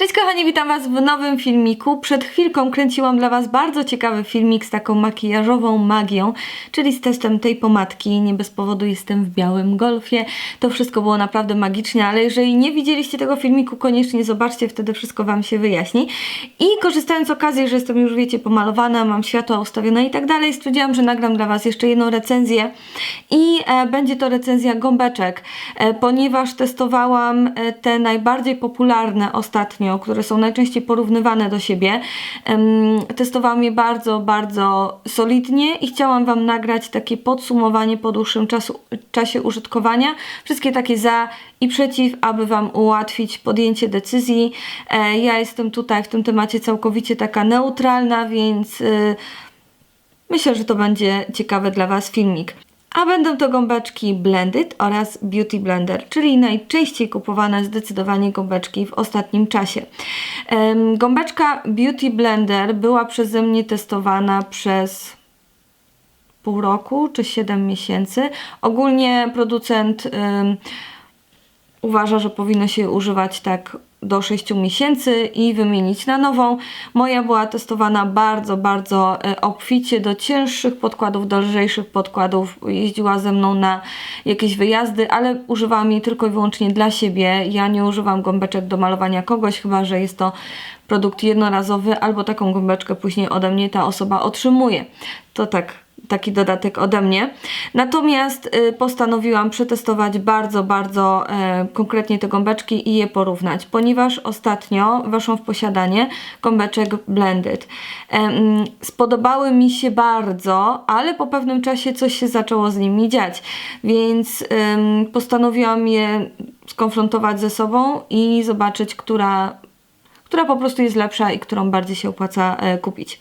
Cześć kochani, witam Was w nowym filmiku. Przed chwilką kręciłam dla Was bardzo ciekawy filmik z taką makijażową magią, czyli z testem tej pomadki. Nie bez powodu jestem w białym golfie. To wszystko było naprawdę magicznie, ale jeżeli nie widzieliście tego filmiku, koniecznie zobaczcie, wtedy wszystko Wam się wyjaśni. I korzystając z okazji, że jestem już, wiecie, pomalowana, mam światła ustawione i tak dalej, stwierdziłam, że nagram dla Was jeszcze jedną recenzję i e, będzie to recenzja gąbeczek, e, ponieważ testowałam e, te najbardziej popularne ostatnio, które są najczęściej porównywane do siebie. Testowałam je bardzo, bardzo solidnie i chciałam Wam nagrać takie podsumowanie po dłuższym czasu, czasie użytkowania. Wszystkie takie za i przeciw, aby Wam ułatwić podjęcie decyzji. E, ja jestem tutaj w tym temacie całkowicie taka neutralna, więc y, myślę, że to będzie ciekawy dla Was filmik. A będą to gąbeczki Blended oraz Beauty Blender, czyli najczęściej kupowane zdecydowanie gąbeczki w ostatnim czasie. Gąbeczka Beauty Blender była przeze mnie testowana przez pół roku czy 7 miesięcy. Ogólnie producent uważa, że powinno się używać tak do 6 miesięcy i wymienić na nową. Moja była testowana bardzo, bardzo e, obficie do cięższych podkładów, do lżejszych podkładów. Jeździła ze mną na jakieś wyjazdy, ale używałam jej tylko i wyłącznie dla siebie. Ja nie używam gąbeczek do malowania kogoś, chyba że jest to produkt jednorazowy, albo taką gąbeczkę później ode mnie ta osoba otrzymuje. To tak taki dodatek ode mnie. Natomiast y, postanowiłam przetestować bardzo, bardzo y, konkretnie te gąbeczki i je porównać, ponieważ ostatnio weszłam w posiadanie gąbeczek blended. Spodobały mi się bardzo, ale po pewnym czasie coś się zaczęło z nimi dziać, więc postanowiłam je skonfrontować ze sobą i zobaczyć, która która po prostu jest lepsza i którą bardziej się opłaca e, kupić.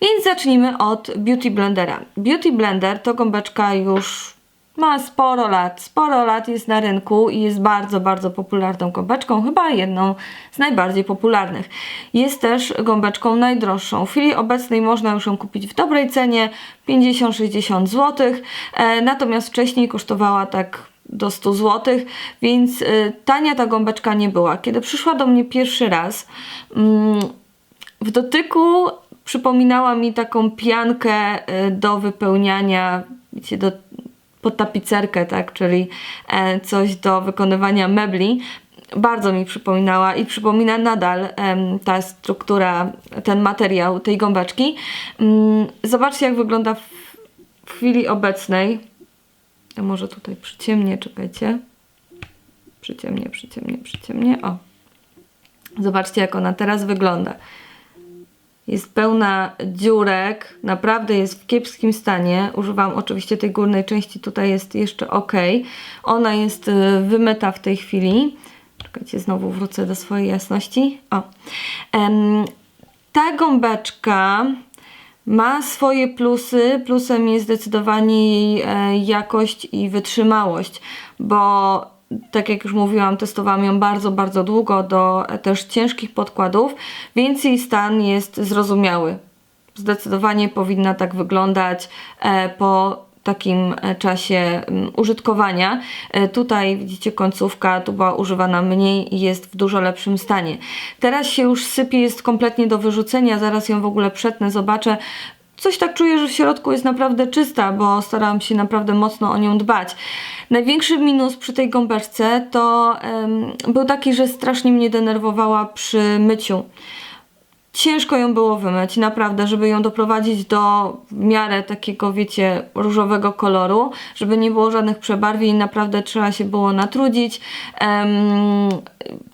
Więc zacznijmy od Beauty Blendera. Beauty Blender to gąbeczka już ma sporo lat, sporo lat jest na rynku i jest bardzo, bardzo popularną gąbeczką, chyba jedną z najbardziej popularnych. Jest też gąbeczką najdroższą. W chwili obecnej można już ją kupić w dobrej cenie, 50-60 zł, e, natomiast wcześniej kosztowała tak do 100 zł, więc y, tania ta gąbeczka nie była. Kiedy przyszła do mnie pierwszy raz, mm, w dotyku przypominała mi taką piankę y, do wypełniania, wiecie, do, pod tapicerkę, tak, czyli e, coś do wykonywania mebli. Bardzo mi przypominała i przypomina nadal ta struktura, ten materiał tej gąbeczki. Mm, Zobaczcie, jak wygląda w chwili obecnej. Ja może tutaj przyciemnię, czekajcie. Przyciemnię, przyciemnię, przyciemnię. O. Zobaczcie, jak ona teraz wygląda. Jest pełna dziurek, naprawdę jest w kiepskim stanie. Używam oczywiście tej górnej części, tutaj jest jeszcze ok. Ona jest y, wymyta w tej chwili. Czekajcie, znowu wrócę do swojej jasności. O. Ta gąbeczka ma swoje plusy. Plusem jest zdecydowanie jej e, jakość i wytrzymałość, bo tak jak już mówiłam, testowałam ją bardzo, bardzo długo do e, też ciężkich podkładów, więc jej stan jest zrozumiały. Zdecydowanie powinna tak wyglądać e, po takim e, czasie użytkowania. E, Tutaj widzicie końcówka, tu była używana mniej i jest w dużo lepszym stanie. Teraz się już sypie, jest kompletnie do wyrzucenia, zaraz ją w ogóle przetnę, zobaczę. Coś tak czuję, że w środku jest naprawdę czysta, bo starałam się naprawdę mocno o nią dbać. Największy minus przy tej gąbeczce to em, był taki, że strasznie mnie denerwowała przy myciu. Ciężko ją było wymyć, naprawdę, żeby ją doprowadzić do w miarę takiego, wiecie, różowego koloru, żeby nie było żadnych przebarwień, naprawdę trzeba się było natrudzić. Em,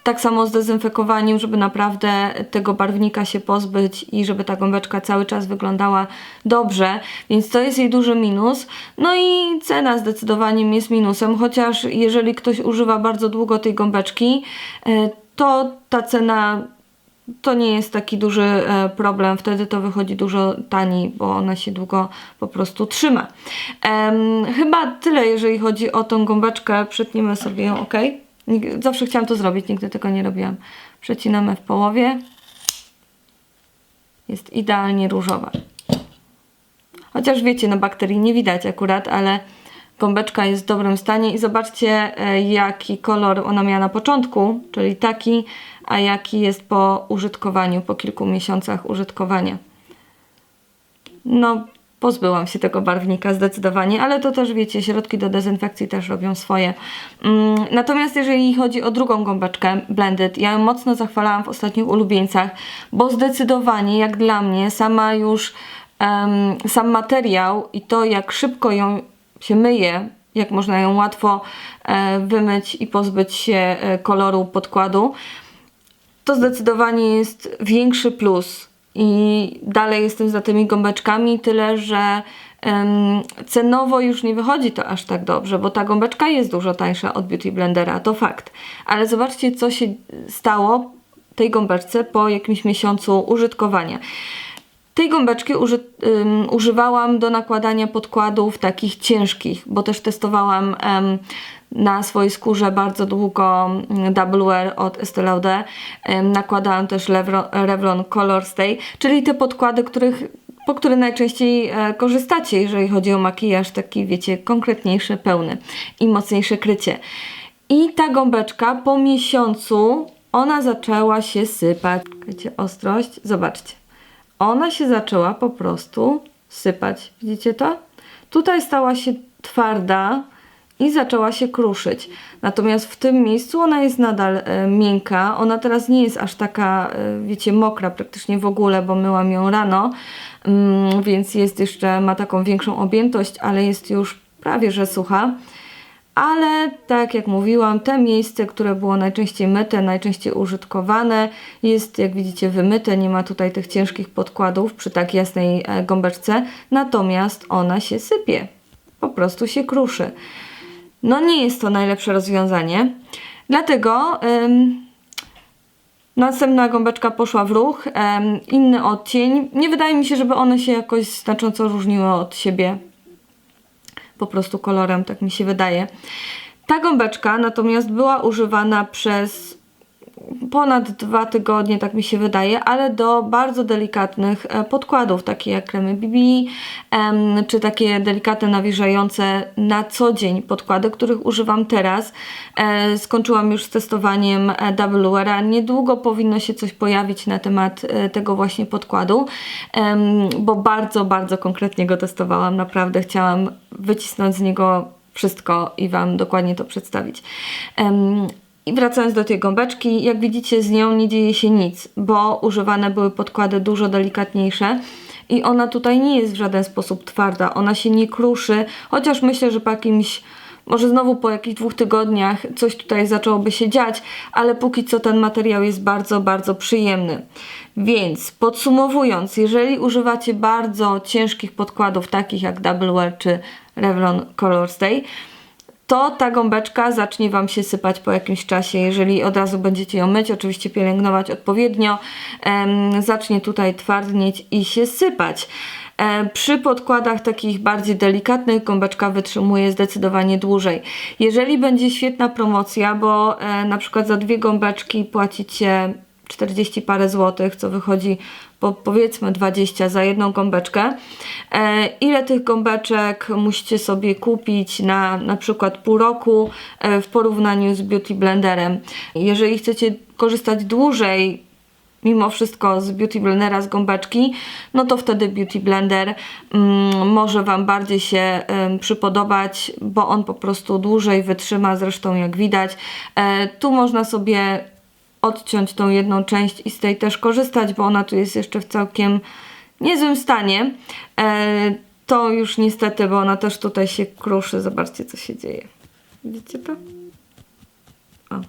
tak samo z dezynfekowaniem, żeby naprawdę tego barwnika się pozbyć i żeby ta gąbeczka cały czas wyglądała dobrze, więc to jest jej duży minus. No i cena zdecydowanie jest minusem, chociaż jeżeli ktoś używa bardzo długo tej gąbeczki, e, to ta cena to nie jest taki duży e, problem, wtedy to wychodzi dużo taniej, bo ona się długo po prostu trzyma. Em, chyba tyle, jeżeli chodzi o tą gąbeczkę. Przetniemy sobie ją, ok? Zawsze chciałam to zrobić, nigdy tego nie robiłam. Przecinamy w połowie. Jest idealnie różowa. Chociaż wiecie, no bakterii nie widać akurat, ale gąbeczka jest w dobrym stanie i zobaczcie e, jaki kolor ona miała na początku, czyli taki, a jaki jest po użytkowaniu, po kilku miesiącach użytkowania. No, pozbyłam się tego barwnika zdecydowanie, ale to też wiecie, środki do dezynfekcji też robią swoje. Mm, natomiast jeżeli chodzi o drugą gąbeczkę Blended, ja ją mocno zachwalałam w ostatnich ulubieńcach, bo zdecydowanie, jak dla mnie, sama już em, sam materiał i to, jak szybko ją się myje, jak można ją łatwo e, wymyć i pozbyć się e, koloru podkładu, to zdecydowanie jest większy plus. I dalej jestem za tymi gąbeczkami, tyle że cenowo już nie wychodzi to aż tak dobrze, bo ta gąbeczka jest dużo tańsza od Beauty Blendera, to fakt. Ale zobaczcie, co się stało tej gąbeczce po jakimś miesiącu użytkowania. Tej gąbeczki uży, ym, używałam do nakładania podkładów takich ciężkich, bo też testowałam em, na swojej skórze bardzo długo mm, Double od Estée Lauder. Em, nakładałam też Revlon, Revlon Color Stay, czyli te podkłady, których, po które najczęściej e, korzystacie, jeżeli chodzi o makijaż taki, wiecie, konkretniejszy, pełny i mocniejsze krycie. I ta gąbeczka po miesiącu ona zaczęła się sypać. Wiecie, ostrość, zobaczcie ona się zaczęła po prostu sypać. Widzicie to? Tutaj stała się twarda i zaczęła się kruszyć. Natomiast w tym miejscu ona jest nadal e, miękka. Ona teraz nie jest aż taka, e, wiecie, mokra praktycznie w ogóle, bo myłam ją rano, mm, więc jest jeszcze, ma taką większą objętość, ale jest już prawie że sucha. Ale tak jak mówiłam, te miejsce, które było najczęściej myte, najczęściej użytkowane, jest jak widzicie wymyte, nie ma tutaj tych ciężkich podkładów przy tak jasnej e, gąbeczce, natomiast ona się sypie, po prostu się kruszy. No nie jest to najlepsze rozwiązanie, dlatego ym, następna gąbeczka poszła w ruch, inny odcień. Nie wydaje mi się, żeby one się jakoś znacząco różniły od siebie po prostu kolorem, tak mi się wydaje. Ta gąbeczka natomiast była używana przez ponad dwa tygodnie, tak mi się wydaje, ale do bardzo delikatnych e, podkładów, takie jak kremy BB, czy takie delikatne, nawilżające na co dzień podkłady, których używam teraz. E, skończyłam już z testowaniem e, Double Weara. Niedługo powinno się coś pojawić na temat tego właśnie podkładu, bo bardzo, bardzo konkretnie go testowałam. Naprawdę chciałam wycisnąć z niego wszystko i Wam dokładnie to przedstawić. I wracając do tej gąbeczki, jak widzicie z nią nie dzieje się nic, bo używane były podkłady dużo delikatniejsze i ona tutaj nie jest w żaden sposób twarda, ona się nie kruszy, chociaż myślę, że po jakimś, może znowu po jakichś dwóch tygodniach coś tutaj zaczęłoby się dziać, ale póki co ten materiał jest bardzo, bardzo przyjemny. Więc podsumowując, jeżeli używacie bardzo ciężkich podkładów takich jak Double Wear czy Revlon Color Stay, to ta gąbeczka zacznie Wam się sypać po jakimś czasie. Jeżeli od razu będziecie ją myć, oczywiście pielęgnować odpowiednio, em, zacznie tutaj twardnieć i się sypać. E, Przy podkładach takich bardziej delikatnych gąbeczka wytrzymuje zdecydowanie dłużej. Jeżeli będzie świetna promocja, bo e, na przykład za dwie gąbeczki płacicie 40 parę złotych, co wychodzi po powiedzmy 20 za jedną gąbeczkę. E, ile tych gąbeczek musicie sobie kupić na na przykład pół roku e, w porównaniu z Beauty Blenderem? Jeżeli chcecie korzystać dłużej mimo wszystko z Beauty Blendera, z gąbeczki, no to wtedy Beauty Blender mm, może Wam bardziej się przypodobać, bo on po prostu dłużej wytrzyma, zresztą jak widać. E, tu można sobie odciąć tą jedną część i z tej też korzystać, bo ona tu jest jeszcze w całkiem niezłym stanie. E, to już niestety, bo ona też tutaj się kruszy. Zobaczcie, co się dzieje. Widzicie to? O.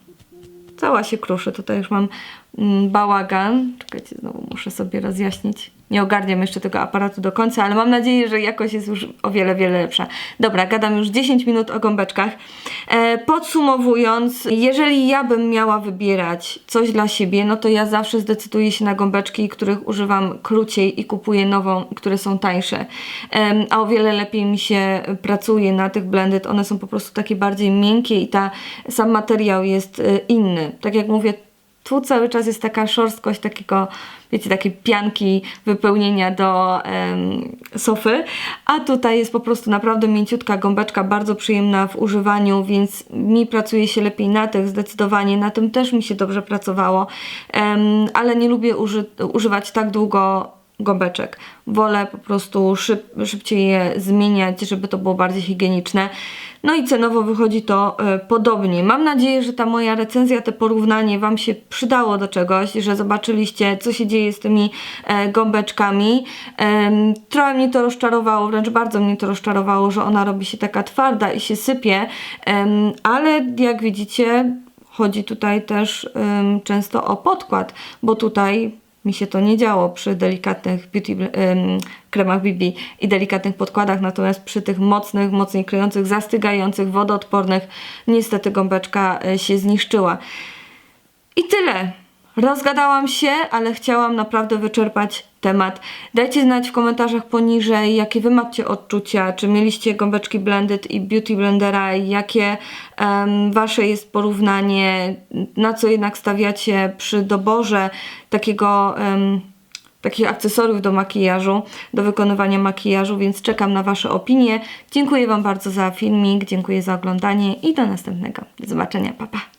Cała się kruszy. Tutaj już mam mm, bałagan. Czekajcie, znowu muszę sobie rozjaśnić. Nie ogarniam jeszcze tego aparatu do końca, ale mam nadzieję, że jakość jest już o wiele, wiele lepsza. Dobra, gadam już 10 minut o gąbeczkach. E, podsumowując, jeżeli ja bym miała wybierać coś dla siebie, no to ja zawsze zdecyduję się na gąbeczki, których używam krócej i kupuję nową, które są tańsze. Em, a o wiele lepiej mi się pracuje na tych blended. One są po prostu takie bardziej miękkie i ta, sam materiał jest e, inny. Tak jak mówię, tu cały czas jest taka szorstkość takiego, wiecie, takiej pianki wypełnienia do em, sofy, a tutaj jest po prostu naprawdę mięciutka gąbeczka, bardzo przyjemna w używaniu, więc mi pracuje się lepiej na tych zdecydowanie, na tym też mi się dobrze pracowało, em, ale nie lubię uży używać tak długo gąbeczek. Wolę po prostu szyb, szybciej je zmieniać, żeby to było bardziej higieniczne. No i cenowo wychodzi to e, podobnie. Mam nadzieję, że ta moja recenzja, te porównanie Wam się przydało do czegoś, że zobaczyliście, co się dzieje z tymi e, gąbeczkami. Trochę mnie to rozczarowało, wręcz bardzo mnie to rozczarowało, że ona robi się taka twarda i się sypie, ale jak widzicie, chodzi tutaj też często o podkład, bo tutaj mi się to nie działo przy delikatnych beauty em, kremach BB i delikatnych podkładach, natomiast przy tych mocnych, mocniej kryjących, zastygających, wodoodpornych niestety gąbeczka e, się zniszczyła. I tyle. Rozgadałam się, ale chciałam naprawdę wyczerpać temat. Dajcie znać w komentarzach poniżej, jakie wy macie odczucia, czy mieliście gąbeczki Blended i Beauty Blendera, jakie em, wasze jest porównanie, na co jednak stawiacie przy doborze takiego... em, takich akcesoriów do makijażu, do wykonywania makijażu, więc czekam na Wasze opinie. Dziękuję Wam bardzo za filmik, dziękuję za oglądanie i do następnego. Do zobaczenia, pa pa!